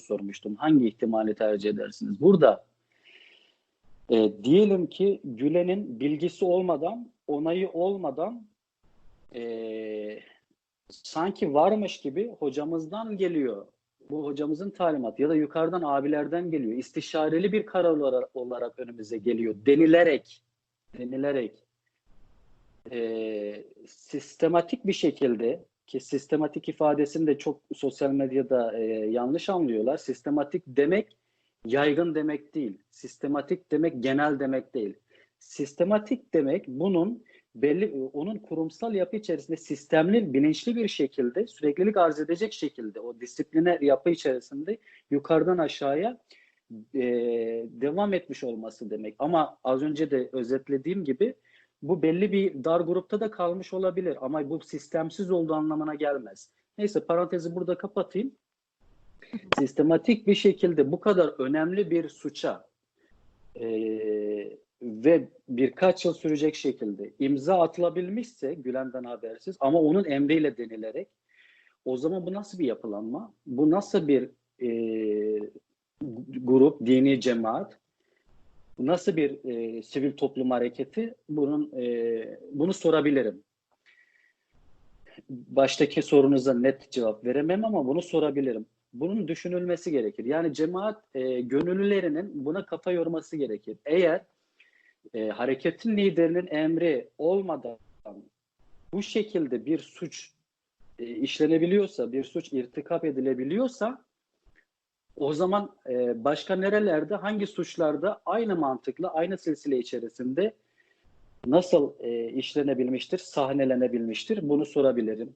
sormuştum. Hangi ihtimali tercih edersiniz? Burada e, diyelim ki Gülen'in bilgisi olmadan, onayı olmadan e, sanki varmış gibi hocamızdan geliyor. Bu hocamızın talimatı ya da yukarıdan abilerden geliyor. İstişareli bir karar olarak, olarak önümüze geliyor denilerek denilerek e, sistematik bir şekilde ki sistematik ifadesini de çok sosyal medyada e, yanlış anlıyorlar. Sistematik demek yaygın demek değil. Sistematik demek genel demek değil. Sistematik demek bunun belli onun kurumsal yapı içerisinde sistemli, bilinçli bir şekilde süreklilik arz edecek şekilde o disipline yapı içerisinde yukarıdan aşağıya e, devam etmiş olması demek. Ama az önce de özetlediğim gibi bu belli bir dar grupta da kalmış olabilir ama bu sistemsiz olduğu anlamına gelmez. Neyse parantezi burada kapatayım. Sistematik bir şekilde bu kadar önemli bir suça e, ve birkaç yıl sürecek şekilde imza atılabilmişse Gülen'den habersiz ama onun emriyle denilerek o zaman bu nasıl bir yapılanma? Bu nasıl bir e, grup, dini cemaat? Nasıl bir e, sivil toplum hareketi? Bunun e, bunu sorabilirim. Baştaki sorunuza net cevap veremem ama bunu sorabilirim. Bunun düşünülmesi gerekir. Yani cemaat e, gönüllülerinin buna kafa yorması gerekir. Eğer e, hareketin liderinin emri olmadan bu şekilde bir suç e, işlenebiliyorsa, bir suç irtikap edilebiliyorsa o zaman e, başka nerelerde, hangi suçlarda aynı mantıkla, aynı silsile içerisinde nasıl e, işlenebilmiştir, sahnelenebilmiştir bunu sorabilirim.